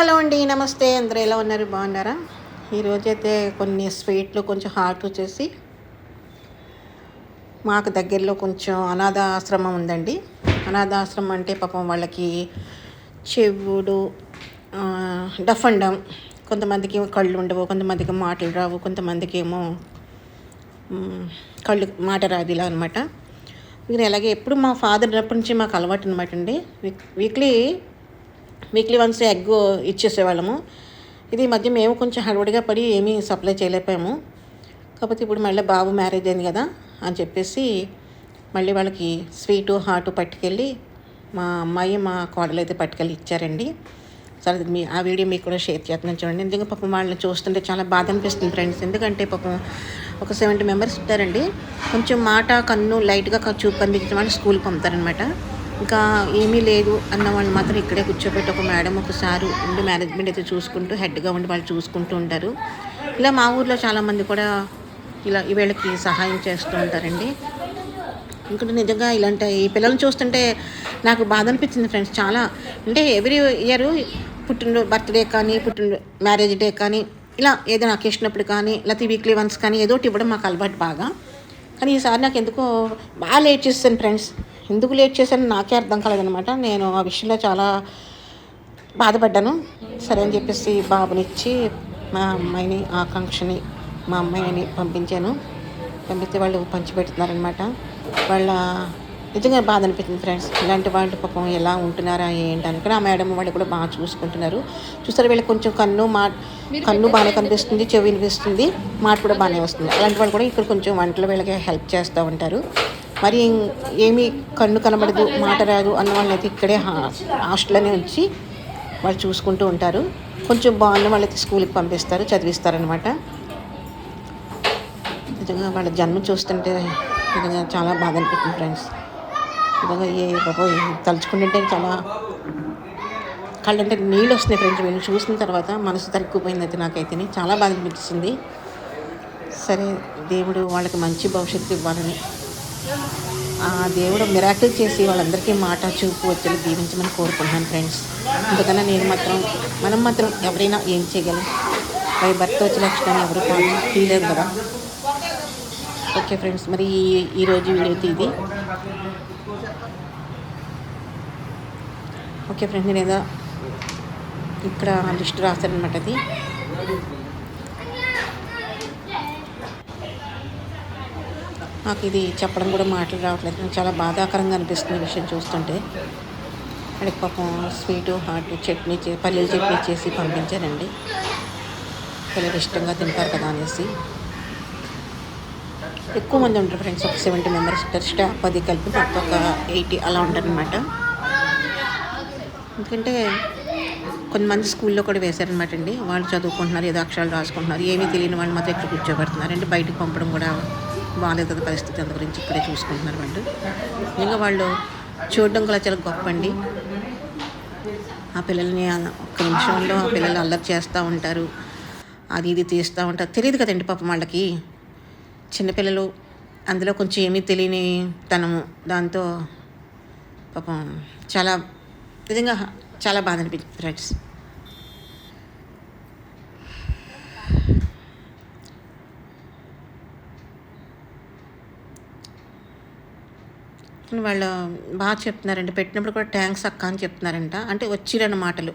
Hello అండి నమస్తే. అందరూ ఎలా ఉన్నారు? బాగున్నారా? ఈరోజైతే కొన్ని స్వీట్లు కొంచెం హాట్ వచ్చేసి మాకు దగ్గరలో కొంచెం అనాథ ఆశ్రమం ఉందండి. అనాథ ఆశ్రమం అంటే పాపం వాళ్ళకి చెవుడు డఫ్ అండ్ డమ్ కొంతమందికి ఏమో కళ్ళు ఉండవు కొంతమందికి మాటలు రావు కొంతమందికి ఏమో కళ్ళు మాట రాదు ఇలా అనమాట మీరు అలాగే ఎప్పుడు మా ఫాదర్ ఉన్నప్పటి నుంచి మాకు అలవాటు అనమాట అండి. Week weekly weekly once egg ఇచ్చేసేవాళ్ళము. ఇది మధ్య మేము కొంచెం హడవడిగా పడి ఏమీ సప్లై చేయలేకపోయాము. కాకపోతే ఇప్పుడు మళ్ళీ బాబు మ్యారేజ్ అయింది కదా అని చెప్పేసి మళ్ళీ వాళ్ళకి స్వీటు హాటు పట్టుకెళ్ళి మా అమ్మాయి మా కోడలు అయితే పట్టుకెళ్ళి ఇచ్చారండి. సరే మీ ఆ వీడియో మీకు కూడా షేర్ చేస్తున్నాను చూడండి. ఎందుకంటే పాపం వాళ్ళని చూస్తుంటే చాలా బాధ అనిపిస్తుంది ఫ్రెండ్స్. ఎందుకంటే పాపం ఒక సెవెంటీ మెంబర్స్ ఉంటారండి. కొంచెం మాట కన్ను లైట్గా చూపు అందించిన వాళ్ళు స్కూల్కి పంపుతారనమాట ఇంకా ఏమీ లేదు అన్న వాళ్ళు మాత్రం ఇక్కడే కూర్చోబెట్టి ఒక మేడం ఒక సారు ఉండి మేనేజ్మెంట్ అయితే చూసుకుంటూ హెడ్గా ఉండి వాళ్ళు చూసుకుంటూ ఉంటారు. ఇలా మా ఊర్లో చాలామంది కూడా ఇలా ఈ వీళ్ళకి సహాయం చేస్తూ ఉంటారండి. ఇంకోటి నిజంగా ఇలాంటి ఈ పిల్లల్ని చూస్తుంటే నాకు బాధ అనిపించింది ఫ్రెండ్స్ చాలా. అంటే ఎవ్రీ ఇయర్ పుట్టినరోజు బర్త్డే కానీ పుట్టిన మ్యారేజ్ డే కానీ ఇలా ఏదైనా అకేషనప్పుడు కానీ లేకపోతే వీక్లీ వన్స్ కానీ ఏదో ఒకటి ఇవ్వడం మాకు అలవాటు బాగా. కానీ ఈసారి నాకు ఎందుకో బాగా లేట్ చేస్తాను ఫ్రెండ్స్. ఎందుకు లేట్ చేశాను నాకే అర్థం కాలేదనమాట నేను ఆ విషయంలో చాలా బాధపడ్డాను. సరే అని చెప్పేసి బాబునిచ్చి మా అమ్మాయిని ఆకాంక్షని మా అమ్మాయిని పంపించాను. పంపిస్తే వాళ్ళు పంచిపెడుతున్నారనమాట వాళ్ళ నిజంగా బాధ అనిపించింది ఫ్రెండ్స్. ఇలాంటి వాళ్ళు పాపం ఎలా ఉంటున్నారా ఏంటని కానీ ఆ మేడం వాళ్ళు కూడా బాగా చూసుకుంటున్నారు. చూసారు వీళ్ళకి కొంచెం కన్ను మా కన్ను బాగానే కనిపిస్తుంది చెవి వినిపిస్తుంది మాట కూడా బాగానే వస్తుంది. అలాంటి వాళ్ళు కూడా ఇక్కడ కొంచెం వంటలు వీళ్ళకి హెల్ప్ చేస్తూ ఉంటారు. మరి ఏమీ కన్ను కనబడదు మాట రాదు అన్న వాళ్ళని అయితే ఇక్కడే హాస్టల్లోనే ఉంచి వాళ్ళు చూసుకుంటూ ఉంటారు. కొంచెం బాగున్న వాళ్ళకి స్కూల్కి పంపిస్తారు చదివిస్తారనమాట నిజంగా వాళ్ళ జన్మ చూస్తుంటే నిజంగా చాలా బాధ అనిపిస్తుంది ఫ్రెండ్స్. నిజంగా ఏ బాబో తలుచుకుంటుంటే చాలా కళ్ళంటే నీళ్ళు వస్తున్నాయి ఫ్రెండ్స్. వీళ్ళు చూసిన తర్వాత మనసు తరుక్కుపోయింది అయితే నాకైతే. చాలా బాధ అనిపిస్తుంది. సరే దేవుడు వాళ్ళకి మంచి భవిష్యత్తు ఇవ్వాలని దేవుడు మిరాకిల్ చేసి వాళ్ళందరికీ మాట చూపు వచ్చి దీవించమని కోరుకుంటున్నాను ఫ్రెండ్స్ అందుకన్నా నేను మాత్రం మనం మాత్రం ఎవరైనా ఏం చేయగలం? పై భర్త వచ్చే లక్షణాన్ని ఎవరు కాదు. తీయలేదు కదా. ఓకే ఫ్రెండ్స్ మరి ఈ- ఈరోజు వీడియో ఇది. ఓకే ఫ్రెండ్స్ నేను ఏదో ఇక్కడ లిస్ట్ రాశానమాట అది. నాకు ఇది చెప్పడం కూడా మాటలు రావట్లేదు. నాకు చాలా బాధాకరంగా అనిపిస్తుంది ఈ విషయం చూస్తుంటే. వాడికి పాపం స్వీటు హాట్ చట్నీ చే పల్లీల చట్నీ చేసి పంపించానండి పిల్లలు ఇష్టంగా తింటారు కదా అనేసి. ఎక్కువ మంది ఉంటారు ఫ్రెండ్స్ ఒక సెవెంటీ మెంబర్స్ స్టాఫ్ పది కలిపి మొత్తం ఒక ఎయిటీ అలా ఉంటారనమాట ఎందుకంటే కొంతమంది స్కూల్లో కూడా వేశారనమాట అండి. వాళ్ళు చదువుకుంటున్నారు ఏదో అక్షరాలు రాసుకుంటున్నారు. ఏమీ తెలియని వాళ్ళు మాత్రం ఇక్కడ కూర్చోబెడుతున్నారు. అంటే బయటకు పంపడం కూడా బాగాలేదు కదా పరిస్థితి అంత గురించి ఇక్కడే చూసుకుంటున్నారు వాళ్ళు. ఇంకా వాళ్ళు చూడడం కూడా చాలా గొప్ప అండి ఆ పిల్లల్ని ఒక్క నిమిషంలో ఆ పిల్లలు అల్లరి చేస్తూ ఉంటారు. అది ఇది తీస్తూ ఉంటారు. తెలియదు కదండి పాపం వాళ్ళకి. చిన్నపిల్లలు అందులో కొంచెం ఏమీ తెలియని తనము. దాంతో పాపం చాలా నిజంగా చాలా బాధ అనిపించింది ఫ్రెండ్స్ వాళ్ళు బాగా చెప్తున్నారండి పెట్టినప్పుడు కూడా థ్యాంక్స్ అక్క అని చెప్తున్నారంట. అంటే వచ్చిరన్న మాటలు.